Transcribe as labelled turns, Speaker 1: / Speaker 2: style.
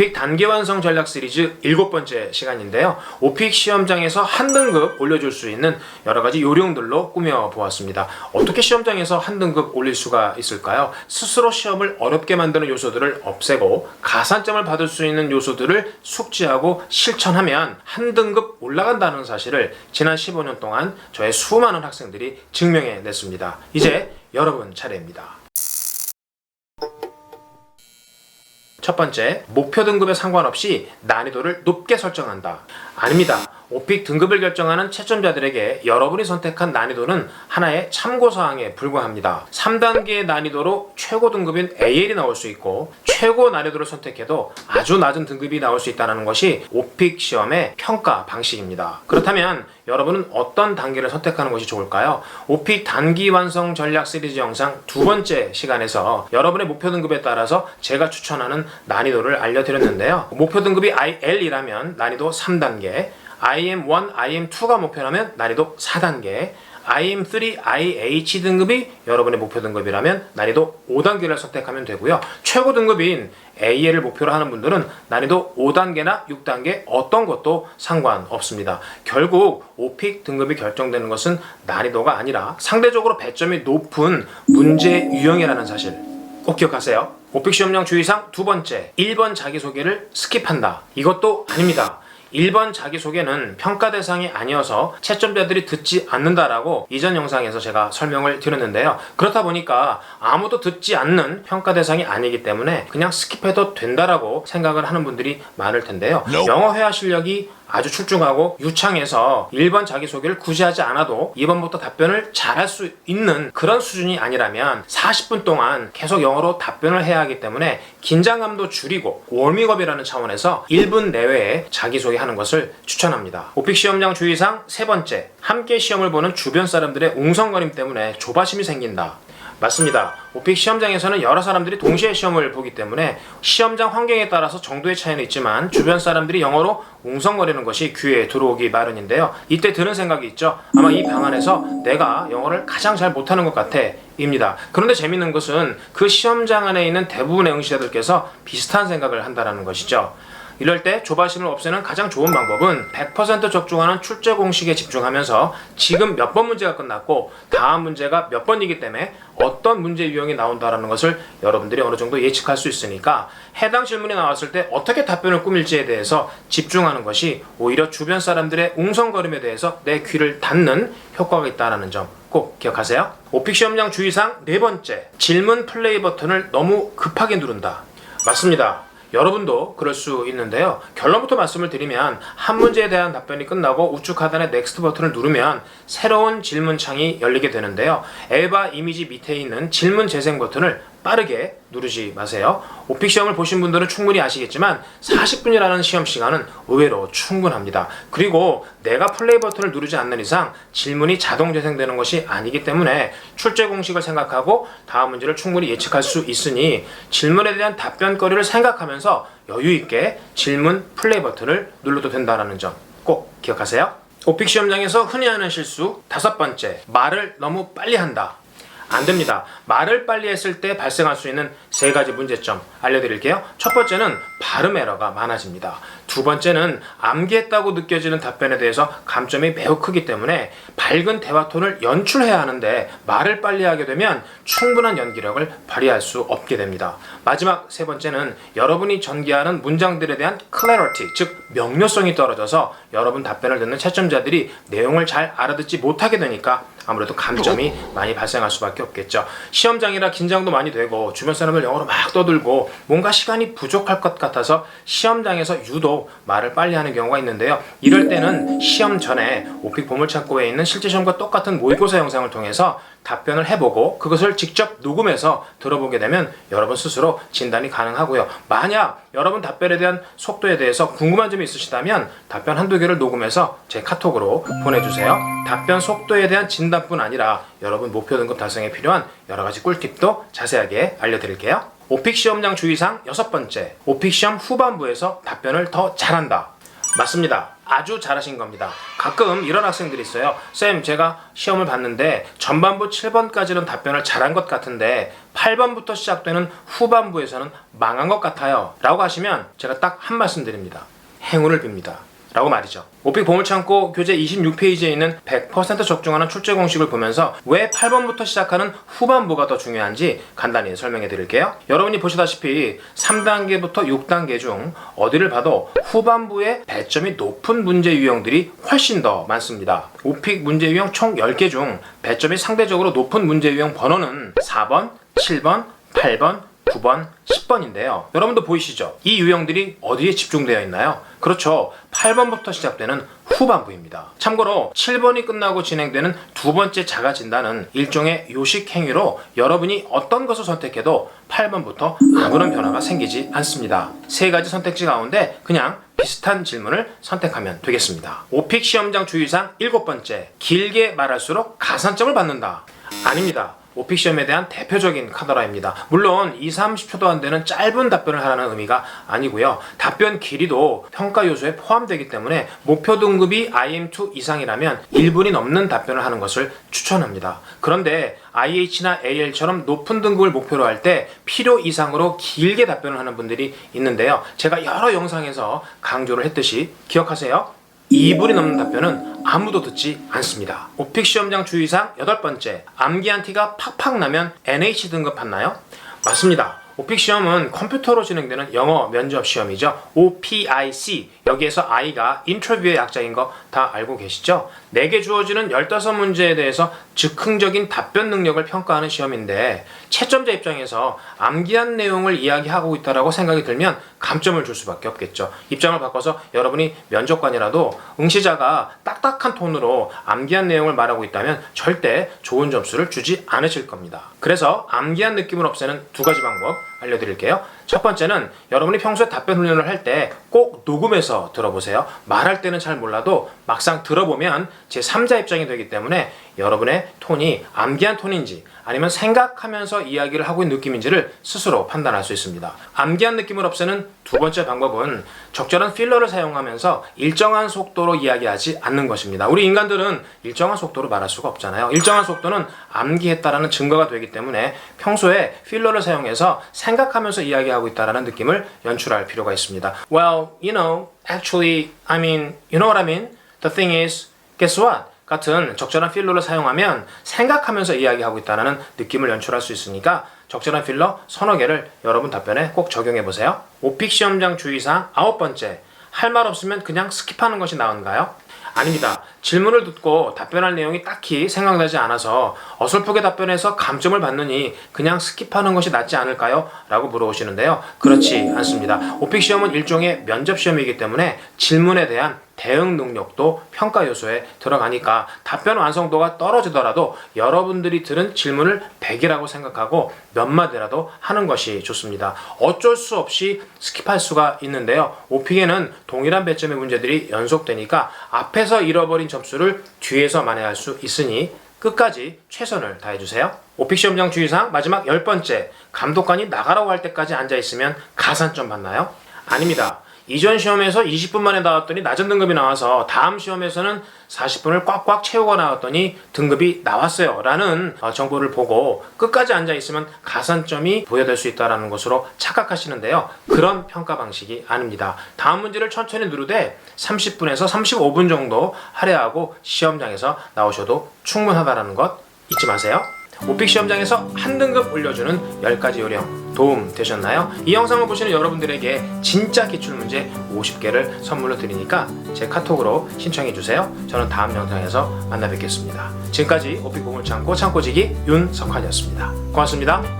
Speaker 1: 오픽 단계 완성 전략 시리즈 일곱 번째 시간인데요. 오픽 시험장에서 한 등급 올려줄 수 있는 여러 가지 요령들로 꾸며 보았습니다. 어떻게 시험장에서 한 등급 올릴 수가 있을까요? 스스로 시험을 어렵게 만드는 요소들을 없애고 가산점을 받을 수 있는 요소들을 숙지하고 실천하면 한 등급 올라간다는 사실을 지난 15년 동안 저의 수많은 학생들이 증명해 냈습니다. 이제 여러분 차례입니다. 첫 번째, 목표 등급에 상관없이 난이도를 높게 설정한다. 아닙니다. 오픽 등급을 결정하는 채점자들에게 여러분이 선택한 난이도는 하나의 참고사항에 불과합니다. 3단계의 난이도로 최고 등급인 AL이 나올 수 있고 최고 난이도를 선택해도 아주 낮은 등급이 나올 수 있다는 것이 오픽 시험의 평가 방식입니다. 그렇다면 여러분은 어떤 단계를 선택하는 것이 좋을까요? 오픽 단기 완성 전략 시리즈 영상 두 번째 시간에서 여러분의 목표 등급에 따라서 제가 추천하는 난이도를 알려드렸는데요. 목표 등급이 IL이라면 난이도 3단계, IM1, IM2가 목표라면 난이도 4단계, IM3, IH 등급이 여러분의 목표 등급이라면 난이도 5단계를 선택하면 되고요. 최고 등급인 AL을 목표로 하는 분들은 난이도 5단계나 6단계 어떤 것도 상관없습니다. 결국 오픽 등급이 결정되는 것은 난이도가 아니라 상대적으로 배점이 높은 문제 유형이라는 사실 꼭 기억하세요. 오픽 시험령 주의사항 두 번째, 1번 자기소개를 스킵한다. 이것도 아닙니다. 1번 자기소개는 평가 대상이 아니어서 채점자들이 듣지 않는다라고 이전 영상에서 제가 설명을 드렸는데요. 그렇다 보니까 아무도 듣지 않는 평가 대상이 아니기 때문에 그냥 스킵해도 된다라고 생각을 하는 분들이 많을 텐데요. 영어 회화 실력이 아주 출중하고 유창해서 1번 자기소개를 굳이 하지 않아도 2번부터 답변을 잘할 수 있는 그런 수준이 아니라면 40분 동안 계속 영어로 답변을 해야 하기 때문에 긴장감도 줄이고 워밍업이라는 차원에서 1분 내외에 자기소개하는 것을 추천합니다. 오픽 시험장 주의사항 세 번째, 함께 시험을 보는 주변 사람들의 웅성거림 때문에 조바심이 생긴다. 맞습니다. 오픽 시험장에서는 여러 사람들이 동시에 시험을 보기 때문에 시험장 환경에 따라서 정도의 차이는 있지만 주변 사람들이 영어로 웅성거리는 것이 귀에 들어오기 마련인데요. 이때 드는 생각이 있죠. 아마 이 방 안에서 내가 영어를 가장 잘 못하는 것 같아. 입니다. 그런데 재밌는 것은 그 시험장 안에 있는 대부분의 응시자들께서 비슷한 생각을 한다는 것이죠. 이럴 때 조바심을 없애는 가장 좋은 방법은 100% 적중하는 출제 공식에 집중하면서 지금 몇 번 문제가 끝났고 다음 문제가 몇 번이기 때문에 어떤 문제 유형이 나온다라는 것을 여러분들이 어느 정도 예측할 수 있으니까 해당 질문이 나왔을 때 어떻게 답변을 꾸밀지에 대해서 집중하는 것이 오히려 주변 사람들의 웅성거림에 대해서 내 귀를 닫는 효과가 있다는 점 꼭 기억하세요. 오픽 시험장 주의사항 네 번째 질문 플레이 버튼을 너무 급하게 누른다. 맞습니다. 여러분도 그럴 수 있는데요. 결론부터 말씀을 드리면 한 문제에 대한 답변이 끝나고 우측 하단의 넥스트 버튼을 누르면 새로운 질문 창이 열리게 되는데요. 에바 이미지 밑에 있는 질문 재생 버튼을 빠르게 누르지 마세요. 오픽 시험을 보신 분들은 충분히 아시겠지만 40분이라는 시험 시간은 의외로 충분합니다. 그리고 내가 플레이 버튼을 누르지 않는 이상 질문이 자동 재생되는 것이 아니기 때문에 출제 공식을 생각하고 다음 문제를 충분히 예측할 수 있으니 질문에 대한 답변거리를 생각하면서 여유 있게 질문 플레이 버튼을 눌러도 된다는 점 꼭 기억하세요. 오픽 시험장에서 흔히 하는 실수 다섯 번째 말을 너무 빨리 한다. 안 됩니다. 말을 빨리 했을 때 발생할 수 있는 세 가지 문제점 알려드릴게요. 첫 번째는 발음 에러가 많아집니다. 두 번째는 암기했다고 느껴지는 답변에 대해서 감점이 매우 크기 때문에 밝은 대화 톤을 연출해야 하는데 말을 빨리 하게 되면 충분한 연기력을 발휘할 수 없게 됩니다. 마지막 세 번째는 여러분이 전개하는 문장들에 대한 clarity, 즉 명료성이 떨어져서 여러분 답변을 듣는 채점자들이 내용을 잘 알아듣지 못하게 되니까 아무래도 감점이 많이 발생할 수밖에 없겠죠. 시험장이라 긴장도 많이 되고 주변 사람들 영어로 막 떠들고 뭔가 시간이 부족할 것 같아서 시험장에서 유독 말을 빨리 하는 경우가 있는데요. 이럴 때는 시험 전에 오픽 보물창고에 있는 실제 시험과 똑같은 모의고사 영상을 통해서 답변을 해보고 그것을 직접 녹음해서 들어보게 되면 여러분 스스로 진단이 가능하고요. 만약 여러분 답변에 대한 속도에 대해서 궁금한 점이 있으시다면 답변 한두 개를 녹음해서 제 카톡으로 보내주세요. 답변 속도에 대한 진단뿐 아니라 여러분 목표 등급 달성에 필요한 여러 가지 꿀팁도 자세하게 알려드릴게요. 오픽 시험장 주의사항 여섯 번째, 오픽 시험 후반부에서 답변을 더 잘한다. 맞습니다. 아주 잘하신 겁니다. 가끔 이런 학생들이 있어요. 쌤, 제가 시험을 봤는데 전반부 7번까지는 답변을 잘한 것 같은데 8번부터 시작되는 후반부에서는 망한 것 같아요. 라고 하시면 제가 딱 한 말씀 드립니다. 행운을 빕니다. 라고 말이죠. 오픽 보물창고 교재 26페이지에 있는 100% 적중하는 출제 공식을 보면서 왜 8번부터 시작하는 후반부가 더 중요한지 간단히 설명해 드릴게요. 여러분이 보시다시피 3단계부터 6단계 중 어디를 봐도 후반부에 배점이 높은 문제 유형들이 훨씬 더 많습니다. 오픽 문제 유형 총 10개 중 배점이 상대적으로 높은 문제 유형 번호는 4번, 7번, 8번, 9번, 10번인데요. 여러분도 보이시죠? 이 유형들이 어디에 집중되어 있나요? 그렇죠. 8번부터 시작되는 후반부입니다. 참고로 7번이 끝나고 진행되는 두 번째 자가 진단은 일종의 요식 행위로 여러분이 어떤 것을 선택해도 8번부터 아무런 변화가 생기지 않습니다. 세 가지 선택지 가운데 그냥 비슷한 질문을 선택하면 되겠습니다. 오픽 시험장 주의사항 일곱 번째 길게 말할수록 가산점을 받는다. 아닙니다. 오픽 시험에 대한 대표적인 카더라입니다. 물론 2, 30초도 안 되는 짧은 답변을 하라는 의미가 아니고요. 답변 길이도 평가 요소에 포함되기 때문에 목표 등급이 IM2 이상이라면 1분이 넘는 답변을 하는 것을 추천합니다. 그런데 IH나 AL처럼 높은 등급을 목표로 할 때 필요 이상으로 길게 답변을 하는 분들이 있는데요. 제가 여러 영상에서 강조를 했듯이 기억하세요. 2분이 넘는 답변은 아무도 듣지 않습니다. 오픽 시험장 주의사항 여덟 번째 암기한 티가 팍팍 나면 NH 등급 받나요? 맞습니다. 오픽 시험은 컴퓨터로 진행되는 영어 면접 시험이죠. OPIC 여기에서 I가 인터뷰의 약자인 거 다 알고 계시죠? 내게 주어지는 15문제에 대해서 즉흥적인 답변 능력을 평가하는 시험인데 채점자 입장에서 암기한 내용을 이야기하고 있다라고 생각이 들면 감점을 줄 수밖에 없겠죠. 입장을 바꿔서 여러분이 면접관이라도 응시자가 딱딱한 톤으로 암기한 내용을 말하고 있다면 절대 좋은 점수를 주지 않으실 겁니다. 그래서 암기한 느낌을 없애는 두 가지 방법 알려드릴게요. 첫 번째는 여러분이 평소에 답변 훈련을 할 때 꼭 녹음해서 들어보세요. 말할 때는 잘 몰라도 막상 들어보면 제 3자 입장이 되기 때문에 여러분의 톤이 암기한 톤인지 아니면 생각하면서 이야기를 하고 있는 느낌인지를 스스로 판단할 수 있습니다. 암기한 느낌을 없애는 두 번째 방법은 적절한 필러를 사용하면서 일정한 속도로 이야기하지 않는 것입니다. 우리 인간들은 일정한 속도로 말할 수가 없잖아요. 일정한 속도는 암기했다라는 증거가 되기 때문에 평소에 필러를 사용해서 생각하면서 이야기하고 있다라는 느낌을 연출할 필요가 있습니다. Well, you know, actually, I mean, you know what I mean? The thing is, guess what? 같은 적절한 필러를 사용하면 생각하면서 이야기하고 있다는 느낌을 연출할 수 있으니까 적절한 필러 서너 개를 여러분 답변에 꼭 적용해 보세요. 오픽 시험장 주의사항 아홉 번째 할 말 없으면 그냥 스킵하는 것이 나은가요? 아닙니다. 질문을 듣고 답변할 내용이 딱히 생각나지 않아서 어설프게 답변해서 감점을 받느니 그냥 스킵하는 것이 낫지 않을까요? 라고 물어보시는데요. 그렇지 않습니다. 오픽 시험은 일종의 면접 시험이기 때문에 질문에 대한 대응 능력도 평가 요소에 들어가니까 답변 완성도가 떨어지더라도 여러분들이 들은 질문을 100이라고 생각하고 몇 마디라도 하는 것이 좋습니다. 어쩔 수 없이 스킵할 수가 있는데요. 오픽에는 동일한 배점의 문제들이 연속되니까 앞에서 잃어버린 점수를 뒤에서 만회할 수 있으니 끝까지 최선을 다해주세요. 오픽 시험장 주의사항 마지막 열 번째 감독관이 나가라고 할 때까지 앉아 있으면 가산점 받나요? 아닙니다. 이전 시험에서 20분 만에 나왔더니 낮은 등급이 나와서 다음 시험에서는 40분을 꽉꽉 채우고 나왔더니 등급이 나왔어요. 라는 어, 정보를 보고 끝까지 앉아 있으면 가산점이 부여될 수 있다는 것으로 착각하시는데요. 그런 평가 방식이 아닙니다. 다음 문제를 천천히 누르되 30분에서 35분 정도 할애하고 시험장에서 나오셔도 충분하다는 것 잊지 마세요. 오픽 시험장에서 한 등급 올려주는 10가지 요령 도움 되셨나요? 이 영상을 보시는 여러분들에게 진짜 기출문제 50개를 선물로 드리니까 제 카톡으로 신청해 주세요. 저는 다음 영상에서 만나 뵙겠습니다. 지금까지 오픽 보물창고 창고지기 윤석환이었습니다. 고맙습니다.